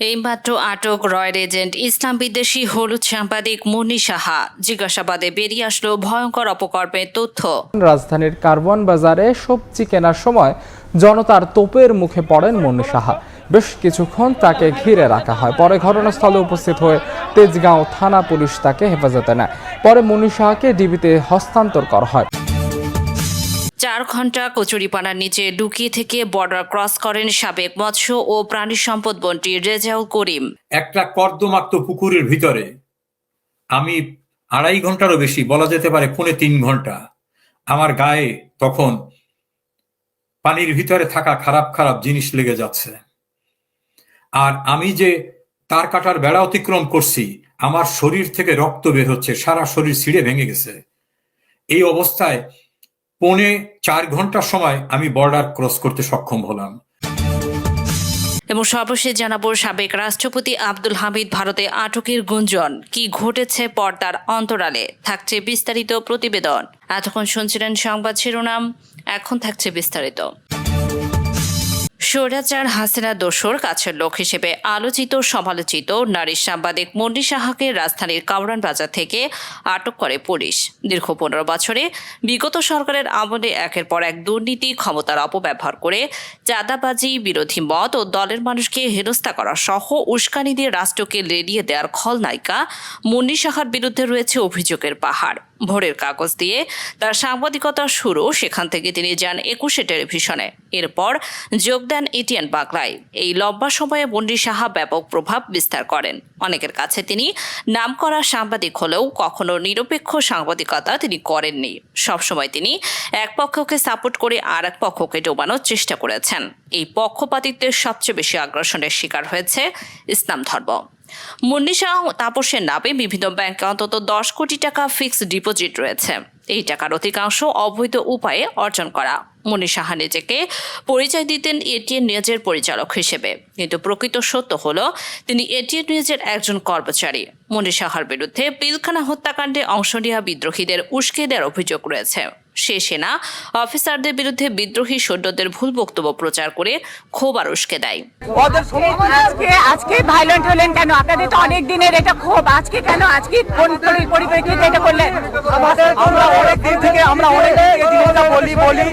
এইমাত্র আটক royal agent ইসলাম বিদ্বেষী হলুদ সাংবাদিক মুন্নি সাহা। জিজ্ঞাসাবাদে বেরিয়ে আসলো ভয়ঙ্কর অপকর্মের তথ্য। রাজধানীর কার্বন বাজারে সবজি কেনার সময় জনতার তোপের মুখে পড়েন মনি সাহা। বেশ কিছুক্ষণ তাকে ঘিরে রাখা হয়। পরে ঘটনাস্থলে উপস্থিত হয়ে তেজগাঁও থানা পুলিশ তাকে হেফাজতে নেয়। পরে মনি সাহাকে ডিবিতে হস্তান্তর করা হয়। চার ঘণ্টা কচুরিপানার নিচে লুকিয়ে থেকে বর্ডার ক্রস করেন সাবেক মৎস্য ও প্রাণী সম্পদ মন্ত্রী রেজাউল করিম। একটা কর্দমাক্ত পুকুরের ভিতরে, আমি আড়াই ঘন্টারও বেশি, বলা যেতে পারে পৌনে তিন ঘণ্টা, আমার গায়ে তখন পানির ভিতরে থাকা খারাপ খারাপ জিনিস লেগে যাচ্ছে। আর আমি যে তার কাটার বেড়া অতিক্রম করছি, আমার শরীর থেকে রক্ত বের হচ্ছে, সারা শরীর ছিঁড়ে ভেঙে গেছে। এই অবস্থায় পৌনে চার ঘণ্টার সময় আমি বর্ডার ক্রস করতে সক্ষম হলাম। এবং সর্বশেষ জানাব, সাবেক রাষ্ট্রপতি আব্দুল হামিদ ভারতে আটকের গুঞ্জন, কি ঘটেছে পর্দার অন্তরালে? থাকছে বিস্তারিত প্রতিবেদন। এতক্ষণ শুনছিলেন সংবাদ শিরোনাম, এখন থাকছে বিস্তারিত। স্বৈরাচার হাসিনা দোসর কাছের লোক হিসেবে আলোচিত, সমালোচিত নারী সাংবাদিক মন্ডি সাহাকে রাজধানীর কাউরান বাজার থেকে আটক করে পুলিশ। দীর্ঘ পনেরো বছরে বিগত সরকারের আমলে একের পর এক দুর্নীতি, ক্ষমতার অপব্যবহার করে চাঁদাবাজি, বিরোধী মত ও দলের মানুষকে হেনস্থা করা সহ উস্কানি দিয়ে রাষ্ট্রকে লেলিয়ে দেওয়ার খলনায়িকা মুন্নি সাহার বিরুদ্ধে রয়েছে অভিযোগের পাহাড়। ভোরের কাগজ দিয়ে তার সাংবাদিকতা শুরু সেখান থেকে তিনি যান একুশে টেলিভিশনে। এরপর যোগ দেন এটিএন বাংলায়। এই লম্বা সময়ে বন্ডি সাহা ব্যাপক প্রভাব বিস্তার করেন। অনেকের কাছে তিনি নামকরা সাংবাদিক হলেও কখনো নিরপেক্ষ সাংবাদিকতা তিনি করেননি। সবসময় তিনি এক পক্ষকে সাপোর্ট করে আর এক পক্ষকে ডোবানোর চেষ্টা করেছেন। এই পক্ষপাতিত্বের সবচেয়ে বেশি আগ্রাসনের শিকার হয়েছে ইসলাম ধর্ম। মুন্নি শাহ তাপসের নামে বিভিন্ন ব্যাংকে অন্তত দশ কোটি টাকা ফিক্সড ডিপোজিট রয়েছে। এই টাকার অধিকাংশ অবৈধ উপায়ে অর্জন করা। মুন্নি সাহা নিজেকে পরিচয় দিতেন এটিএন নিউজের পরিচালক হিসেবে। কিন্তু প্রকৃত সত্য হলো, তিনি এটিএন নিউজের একজন কর্মচারী। মুন্নি সাহার বিরুদ্ধে পিলখানা হত্যাকাণ্ডে অংশ নেওয়া বিদ্রোহীদের উস্কে দেওয়ার অভিযোগ রয়েছে। সে সেনা অফিসারদের বিরুদ্ধে বিদ্রোহী সৈন্যদের ভুল বক্তব্য প্রচার করে ক্ষোভ আর উস্কে দেয়। আজকে আজকে ভাইলেন্ট হলেন কেন? আপনাদের তো অনেক দিনের এটা ক্ষোভ। আজকে কেন? আজকে কোন পরিপ্রেক্ষিতে এটা করলেন? আমরা অনেক দিন থেকে আমরা অনেক জিনিসটা বলি বলি।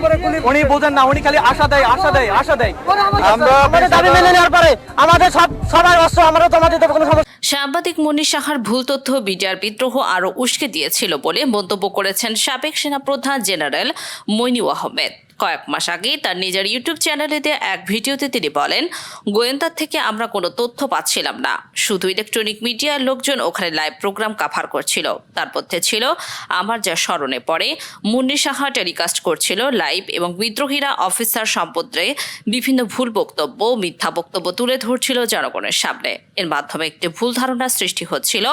উনি বোঝেন না উনি খালি আশা দেয় আশা দেয় আশা দেয়। আমরা আমাদের দাবি মেনে নেওয়ার পরে আমাদের সব সবার অস্ত্র আমারও তোমাদের দেবো কোনো সমস্যা সাংবাদিক মনি সাহার ভুল তথ্য বিডিআর বিদ্রোহ আরও উস্কে দিয়েছিল বলে মন্তব্য করেছেন সাবেক সেনাপ্রধান জেনারেল মইনু আহমেদ। কয়েক মাস আগে তার নিজের ইউটিউব চ্যানেলে দেয়া এক ভিডিওতে তিনি বলেন, গোয়েন্দার থেকে আমরা কোনো তথ্য পাচ্ছিলাম না। শুধু ইলেকট্রনিক মিডিয়ার লোকজন ওখানে লাইভ প্রোগ্রাম কাভার করছিল। তার মধ্যে ছিল আমার যা স্মরণে পড়ে, মুন্নি সাহা টেলিকাস্ট করছিল লাইভ এবং বিদ্রোহীরা অফিসার সম্পদে বিভিন্ন ভুল বক্তব্য, মিথ্যা বক্তব্য তুলে ধরছিল জনগণের সামনে। এর মাধ্যমে একটি ভুল ধারণা সৃষ্টি হচ্ছিল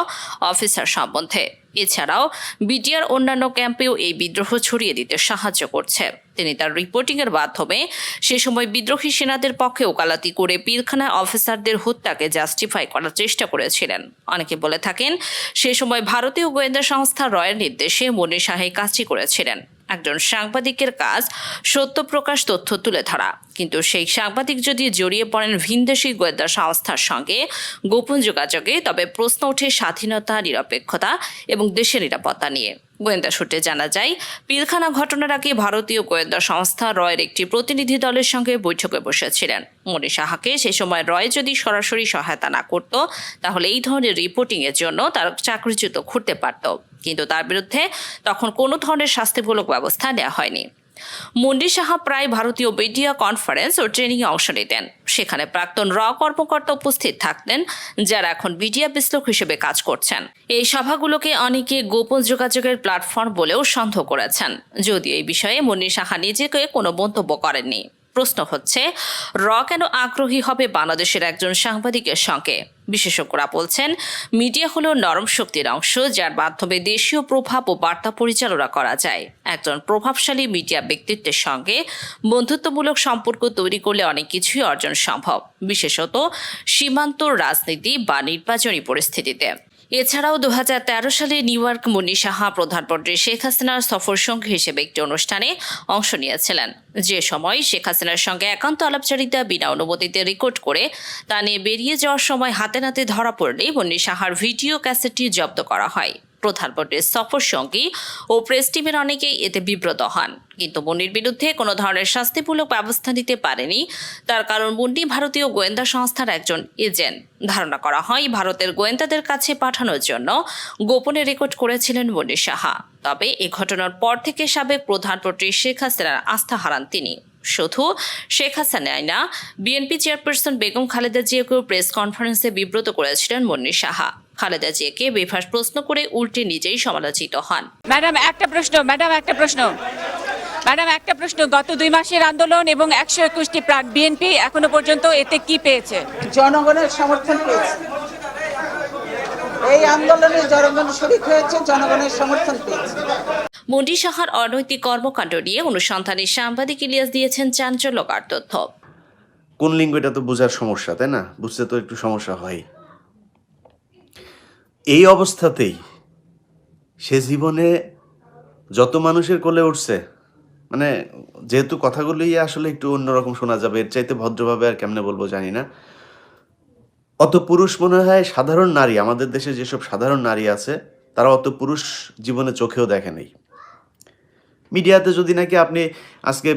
অফিসার সম্বন্ধে। এছাড়াও বিটিআর অন্যান্য ক্যাম্পেও এই বিদ্রোহ ছড়িয়ে দিতে সাহায্য করছে। তিনি তার রিপোর্টিংয়ের মাধ্যমে সে সময় বিদ্রোহী সেনাদের পক্ষে ওকালাতি করে পিলখানা অফিসারদের হত্যাকে জাস্টিফাই করার চেষ্টা করেছিলেন। অনেকে বলে থাকেন, সে সময় ভারতীয় গোয়েন্দা সংস্থা রয়ের নির্দেশে মনি শাহে কাজটি করেছিলেন। একজন সাংবাদিকের কাজ সত্য প্রকাশ, তথ্য তুলে ধরা। কিন্তু সেই সাংবাদিক যদি জড়িয়ে পড়েন ভিনদেশি গোয়েন্দা সংস্থার সঙ্গে, গোপন যোগাযোগে, তবে প্রশ্ন ওঠে স্বাধীনতা, নিরপেক্ষতা এবং দেশের নিরাপত্তা নিয়ে। গোয়েন্দা সূত্রে জানা যায়, পিলখানা ঘটনার আগে ভারতীয় গোয়েন্দা সংস্থা রয়ের একটি প্রতিনিধি দলের সঙ্গে বৈঠকে বসেছিলেন। মনি সাহাকে সে সময় রয় যদি সরাসরি সহায়তা না করত, তাহলে এই ধরনের রিপোর্টিংয়ের জন্য তার চাকরিচ্যুত ঘুরতে পারত। কিন্তু তার বিরুদ্ধে তখন কোনো ধরনের শাস্তিমূলক ব্যবস্থা নেওয়া হয়নি। মন্ডি সাহা প্রায় ভারতীয় মিডিয়া কনফারেন্স ও ট্রেনিংয়ে অংশ নিতেন। সেখানে প্রাক্তন র কর্মকর্তা উপস্থিত থাকতেন, যারা এখন মিডিয়া বিশ্লেষক হিসেবে কাজ করছেন। এই সভাগুলোকে অনেকে গোপন যোগাযোগের প্ল্যাটফর্ম বলেও সন্দেহ করেছেন। যদিও এই বিষয়ে মন্ডি সাহা নিজেকে কোনো মন্তব্য করেননি। প্রশ্ন হচ্ছে, র কেন আগ্রহী হবে বাংলাদেশের একজন সাংবাদিকের সঙ্গে? বিশেষজ্ঞরা বলছেন, মিডিয়া হলো নরম শক্তির অংশ যার মাধ্যমে দেশীয় প্রভাব ও বার্তা পরিচালনা করা যায়। একজন প্রভাবশালী মিডিয়া ব্যক্তিত্বের সঙ্গে বন্ধুত্বমূলক সম্পর্ক তৈরি করলে অনেক কিছুই অর্জন সম্ভব, বিশেষত সীমান্ত রাজনীতি বা নির্বাচনী পরিস্থিতিতে। এছাড়াও দু হাজার তেরো সালে নিউ ইয়র্ক মুন্নি সাহা প্রধানমন্ত্রী শেখ হাসিনার সফর সঙ্গী হিসেবে একটি অনুষ্ঠানে অংশ নিয়েছিলেন। যে সময় শেখ হাসিনার সঙ্গে একান্ত আলাপচারিতা বিনা অনুমতিতে রেকর্ড করে তা নিয়ে বেরিয়ে যাওয়ার সময় হাতে নাতে ধরা পড়লে মুন্নি সাহার ভিডিও ক্যাসেটটি জব্দ করা হয়। প্রধানমন্ত্রীর সফর সঙ্গী ও প্রেস টিমের অনেকেই এতে বিব্রত হন। কিন্তু মুন্নির বিরুদ্ধে কোনো ধরনের শাস্তিমূলক ব্যবস্থা নিতে পারেনি। তার কারণ মুন্নি ভারতীয় গোয়েন্দা সংস্থার একজন এজেন্ট। ধারণা করা হয়, ভারতের গোয়েন্দাদের কাছে পাঠানোর জন্য গোপনে রেকর্ড করেছিলেন মুন্নি সাহা। তবে এ ঘটনার পর থেকে সাবেক প্রধানমন্ত্রী শেখ হাসিনার আস্থা হারান তিনি। শুধু শেখ হাসিনাই না, বিএনপি চেয়ারপারসন বেগম খালেদা জিয়াকেও প্রেস কনফারেন্সে বিব্রত করেছিলেন মুন্নি সাহা। খালেদা জিয়াকে বেফাস প্রশ্ন করে উল্টে নিজেই সমালোচিত হন। ম্যাডাম একটা প্রশ্ন ম্যাডাম একটা প্রশ্ন। ম্যাডাম একটা প্রশ্ন। গত দুই মাসের আন্দোলন এবং একশো একুশটি প্রাক বিএনপি এখনও পর্যন্ত এতে কি পেয়েছে? জনগণের সমর্থন পেয়েছে। এই আন্দোলনে জনগণ শরিক হয়েছে জনগণের সমর্থন পেয়েছে। মুন্ডি সাহার অনৈতিক কর্মকাণ্ড নিয়ে অনুসন্ধানী সাংবাদিক ইলিয়াস দিয়েছেন চাঞ্চল্যকর তথ্য। কোন লিঙ্গ এটা তো বোঝার সমস্যা তাই না? বুঝতে তো একটু সমস্যা হয়। এই অবস্থাতেই সে জীবনে যত মানুষের কোলে উঠছে মানে যেহেতু কথাগুলোই আসলে একটু অন্যরকম শোনা যাবে, এর চাইতে ভদ্রভাবে আর কেমনে বলব জানি না। অত পুরুষ মনে হয় সাধারণ নারী, আমাদের দেশে যেসব সাধারণ নারী আছে, তারা অত পুরুষ জীবনে চোখেও দেখে নেই। মিডিয়াতে যদি নাকি আপনি আজকে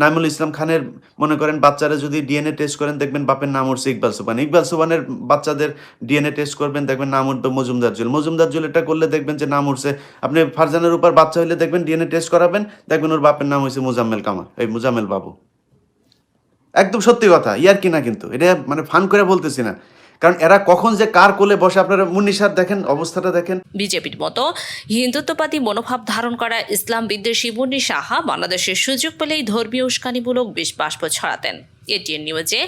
নাইমুল ইসলাম খানের মনে করেন বাচ্চারা যদি ডিএনএ টেস্ট করেন, দেখবেন বাপের নাম উঠছে ইকবাল সুবান ইকবাল সুবানের বাচ্চাদের ডিএনএ টেস্ট করবেন, দেখবেন নাম উঠবে মজুমদার জুল মজুমদার জুল এটা করলে দেখবেন যে নাম উঠছে। আপনি ফারজানের উপর বাচ্চা হইলে দেখবেন ডিএনএ টেস্ট করাবেন, দেখবেন ওর বাপের নাম হয়েছে মুজাম্মেল কামাল, এই মুজাম্মেল বাবু। একদম সত্যি কথা, ইয়ার কি না কিন্তু? এটা মানে ফান করে বলতেছি না। কারণ এরা কখন যে কার কোলে বসে, আপনারা মুন্নিসার দেখেন, অবস্থাটা দেখেন। বিজেপির মতো হিন্দুত্ববাদী মনোভাব ধারণ করা ইসলাম বিদ্বেষী মুন্নি সাহা বাংলাদেশের সুযোগ পেলেই ধর্মীয় উস্কানিমূলক বিষ বাষ্প ছড়াতেন। এটিএন নিউজে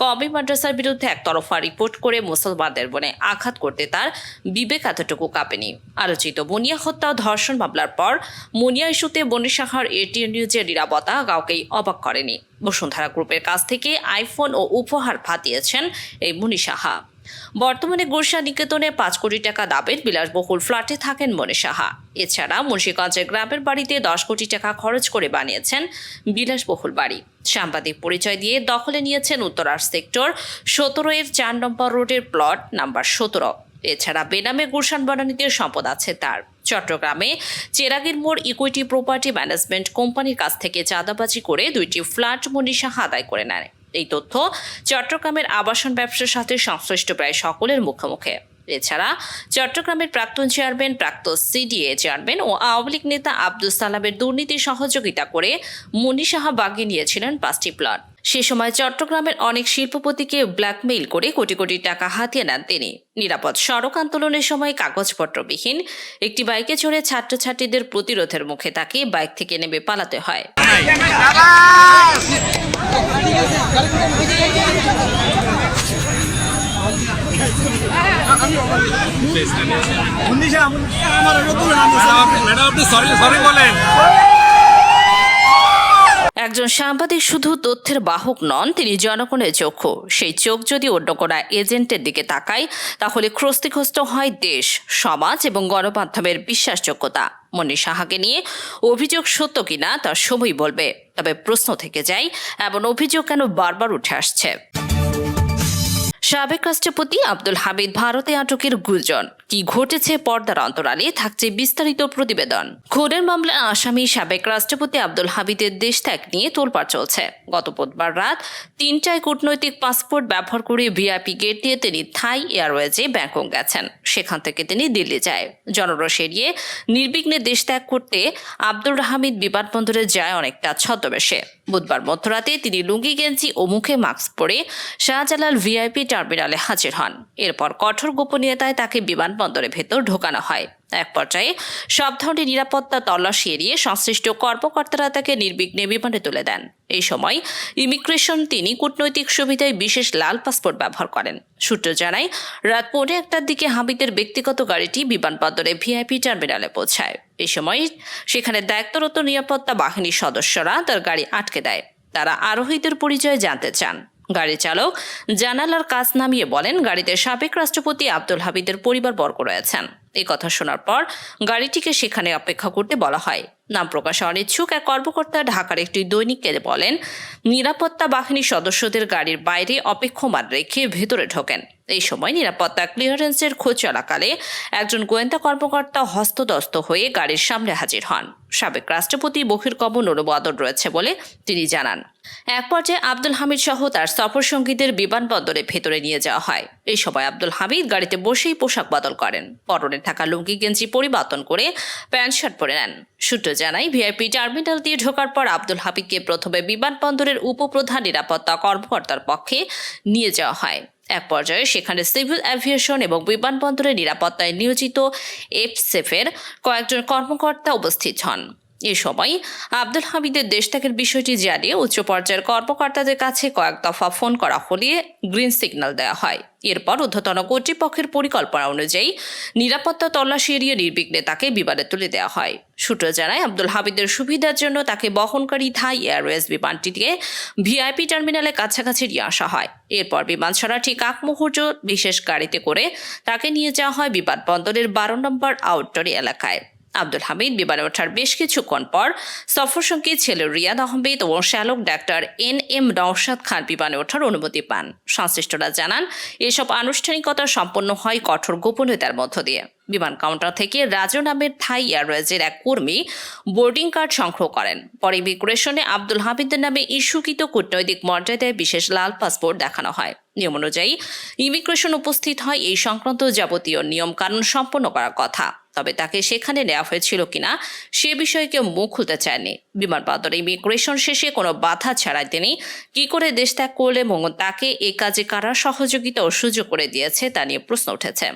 কমি মাদ্রাসার বিরুদ্ধে একতরফা রিপোর্ট করে মুসলমানদের বনে আঘাত করতে তার বিবেক এতটুকু কাঁপেনি। আলোচিত বনিয়া হত্যা ধর্ষণ মামলার পর মুনিয়া ইস্যুতে বনি সাহার এটিএন নিউজের নিরাপত্তা কাউকেই অবাক করেনি। বসুন্ধরা গ্রুপের কাছ থেকে আইফোন ও উপহার ফাতিয়েছেন এই মুনি সাহা বর্তমানে গুরসা নিকেতনে পাঁচ কোটি টাকা দাবের বিলাসবহুল ফ্ল্যাটে থাকেন মনে সাহা। এছাড়া মুন্সিগঞ্জের গ্রামের বাড়িতে দশ কোটি টাকা খরচ করে বানিয়েছেন বিলাসবহুল বাড়ি। সাংবাদিক পরিচয় দিয়ে দখলে নিয়েছেন উত্তরার সেক্টর সতেরো এর চার নম্বর রোডের প্লট নাম্বার সতেরো। এছাড়া বেনামে গুলশান বনানীতে সম্পদ আছে তার। চট্টগ্রামে চেরাগির মোড় ইকুইটি প্রপার্টি ম্যানেজমেন্ট কোম্পানির কাছ থেকে চাঁদাবাজি করে দুইটি ফ্ল্যাট মনীষা আদায় করে নেয়। এই তথ্য চট্টগ্রামের আবাসন ব্যবসার সাথে সংশ্লিষ্ট প্রায় সকলের মুখে মুখে এছাড়া চট্টগ্রামের প্রাক্তন চেয়ারম্যান, প্রাক্তন সিডিএ চেয়ারম্যান ও আওয়ামী লীগ নেতা আব্দুল সালামের দুর্নীতি সহযোগিতা করে মুন্নি সাহা বাগিয়ে নিয়েছিলেন পাঁচটি প্লট। সে সময় চট্টগ্রামের অনেক শিল্পপতিকে ব্ল্যাকমেইল করে কোটি কোটি টাকা হাতিয়ে নেন তিনি। নিরাপদ সড়ক আন্দোলনের সময় কাগজপত্রবিহীন একটি বাইকে চড়ে ছাত্রছাত্রীদের প্রতিরোধের মুখে তাকে বাইক থেকে নেমে পালাতে হয়। ম্যাডাম একজন সাংবাদিক শুধু তথ্যের বাহক নন, তিনি জনগণের চক্ষু। সেই চোখ যদি অন্য কোনো এজেন্টের দিকে তাকায়, তাহলে ক্ষস্তিগ্রস্ত হয় দেশ, সমাজ এবং গণমাধ্যমের বিশ্বাসযোগ্যতা। মনি সাহাকে নিয়ে অভিযোগ সত্য কিনা তা সময় বলবে। তবে প্রশ্ন থেকে যায়, এমন অভিযোগ কেন বারবার উঠে আসছে? সাবেক রাষ্ট্রপতি আব্দুল হামিদ ভারতে আটকের গুঞ্জন কি ঘটেছে পর্দার অন্তরালে, থাকছে বিস্তারিত প্রতিবেদন। খুনের মামলার আসামি সাবেক রাষ্ট্রপতি আব্দুল হামিদের দেশ ত্যাগ নিয়ে তোলপাড় চলছে। গত বুধবার রাত তিনটায় কূটনৈতিক পাসপোর্ট ব্যবহার করে ভিআইপি গেট দিয়ে তিনি থাই এয়ারওয়েজে ব্যাংকক গেছেন। সেখান থেকে তিনি দিল্লি যায়। জনরস এড়িয়ে নির্বিঘ্নে দেশ ত্যাগ করতে আব্দুল হামিদ বিমানবন্দরে যায় অনেকটা ছদ্মবেশে। বুধবার মধ্যরাতে তিনি লুঙ্গি, গেঞ্জি ও মুখে মাস্ক পরে শাহজালাল ভিআইপি টার্মিনালে হাজির হন। এরপর কঠোর গোপনীয়তায় তাকে বিমানবন্দরে ভেতর ঢোকানো হয়। এক পর্যায়ে সব ধরনের নিরাপত্তা তল্লাশি এড়িয়ে সংশ্লিষ্ট কর্মকর্তারা তাকে নির্বিঘ্নে বিমানে তুলে দেন। এই সময় ইমিগ্রেশন তিনি কূটনৈতিক সুবিধায় বিশেষ লাল পাসপোর্ট ব্যবহার করেন। সূত্র জানায়, রাত পৌনে একটার দিকে হামিদের ব্যক্তিগত গাড়িটি বিমানবন্দরে ভিআইপি টার্মিনালে পৌঁছায়। এই সময় সেখানে দায়িত্বরত নিরাপত্তা বাহিনীর সদস্যরা তার গাড়ি আটকে দেয়। তারা আরোহীদের পরিচয় জানতে চান। গাড়ি চালক জানালার কাজ নামিয়ে বলেন গাড়িতে সাবেক রাষ্ট্রপতি আব্দুল হামিদের পরিবারবর্গ রয়েছেন। এই কথা শোনার পর গাড়িটিকে সেখানে অপেক্ষা করতে বলা হয়। নাম প্রকাশে অনিচ্ছুক এক কর্মকর্তা ঢাকার একটি দৈনিককে বলেন, নিরাপত্তা বাহিনীর সদস্যদের গাড়ির বাইরে অপেক্ষমান রেখে ভেতরে ঢোকেন। এই সময় নিরাপত্তা ক্লিয়ারেন্সের খোঁজ চলাকালে একজন গোয়েন্দা কর্মকর্তা হস্তদস্ত হয়ে গাড়ির সামনে হাজির হন। সাবেক রাষ্ট্রপতি বহির্গমন অনুমোদন রয়েছে বলে তিনি জানান। এক পর্যায়ে আব্দুল হামিদ সহ তার সফর সঙ্গীদের বিমানবন্দরে ভেতরে নিয়ে যাওয়া হয়। এই সময় আব্দুল হামিদ গাড়িতে বসেই পোশাক বদল করেন। পরনে থাকা লুঙ্গি, গেঞ্জি পরিবর্তন করে প্যান্ট, শার্ট পরে নেন। সূত্র জানাই ভিআইপি টার্মিনাল দিয়ে ঢোকার পর আব্দুল হাবিবকে প্রথমে বিমানবন্দরের উপপ্রধান নিরাপত্তা কর্মকর্তার পক্ষে নিয়ে যাওয়া হয়। এক পর্যায়ে সেখানে সিভিল অ্যাভিয়েশন এবং বিমানবন্দরের নিরাপত্তায় নিয়োজিত এফসেফের কয়েকজন কর্মকর্তা উপস্থিত হন। এ সময় আব্দুল হামিদের দেশ ত্যাগের বিষয়টি জানিয়ে উচ্চ পর্যায়ের কর্মকর্তাদের কাছে কয়েক দফা ফোন করা হলে গ্রিন সিগন্যাল দেওয়া হয়। এরপর ঊর্ধ্বতন কর্তৃপক্ষের পরিকল্পনা অনুযায়ী নিরাপত্তা তল্লাশি এড়িয়ে নির্বিঘ্নে তাকে বিমানে তুলে দেওয়া হয়। সূত্র জানায়, আব্দুল হামিদের সুবিধার জন্য তাকে বহনকারী থাই এয়ারওয়েজ বিমানটি দিয়ে ভিআইপি টার্মিনালে কাছাকাছি নিয়ে আসা হয়। এরপর বিমান ছাড়া ঠিক আগ মুহূর্ত বিশেষ গাড়িতে করে তাকে নিয়ে যাওয়া হয় বিমানবন্দরের বারো নম্বর আউটডোর এলাকায়। আব্দুল হামিদ বিমানে ওঠার বেশ কিছুক্ষণ পর সফরসঙ্গী ছেলে রিয়াদ আহমেদ ও শ্যালক doctor N M Naushad Khan বিমানে ওঠার অনুমতি পান। সংশ্লিষ্টরা জানান, এসব আনুষ্ঠানিকতা সম্পন্ন হয় কঠোর গোপনীয়তার মধ্য দিয়ে। বিমান কাউন্টার থেকে রাজু নামের থাই এয়ারওয়েজের এক কর্মী বোর্ডিং কার্ড সংগ্রহ করেন। পরে ইমিগ্রেশনে আব্দুল হামিদের নামে ইস্যুকৃত কূটনৈতিক মর্যাদায় বিশেষ লাল পাসপোর্ট দেখানো হয়। নিয়ম অনুযায়ী ইমিগ্রেশন উপস্থিত হয় এই সংক্রান্ত যাবতীয় নিয়ম কানুন সম্পন্ন করার কথা। তবে তাকে সেখানে নেওয়া হয়েছিল কিনা সে বিষয়ে কেউ মুখ খুলতে চায়নি। বিমানবন্দরে ইমিগ্রেশন শেষে কোনো বাধা ছাড়াই তিনি কি করে দেশ ত্যাগ করলে এবং তাকে এ কাজে কারা সহযোগিতা ও সুযোগ করে দিয়েছে তা নিয়ে প্রশ্ন উঠেছে।